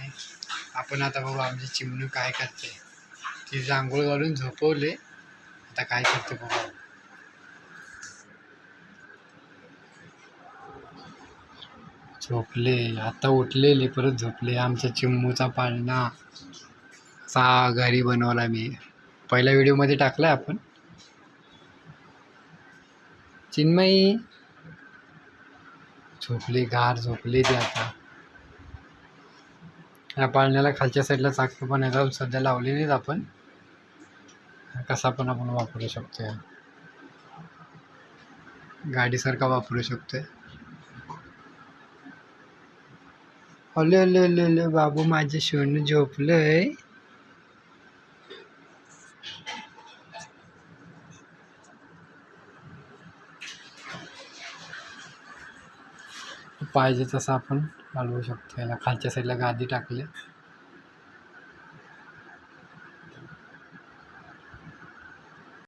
आहे आपण आता बघू आमची चिमणू काय करते? ती आंघोळ घालून झोपवले. आता काय करते बघू झोपले. आता उठलेले परत झोपले. आमच्या चिमूचा पाळणा. चा घरी बनवला मी. पहिल्या व्हिडिओमध्ये टाकलाय आपण. चिन्मयी. झोपले गार झोपले ती आता. या पाळण्याला खालच्या साईडला चाकं पण येतात सध्या लावलेलीच आपण. कसा पण आपण वापरू शकतोय. गाडीसारखा वापरू शकतोय. अले अले अले बाबू माझे शिवण झोपलंय. पाहिजे तसं आपण हलवू शकतो. याला खालच्या साईडला गादी टाकली.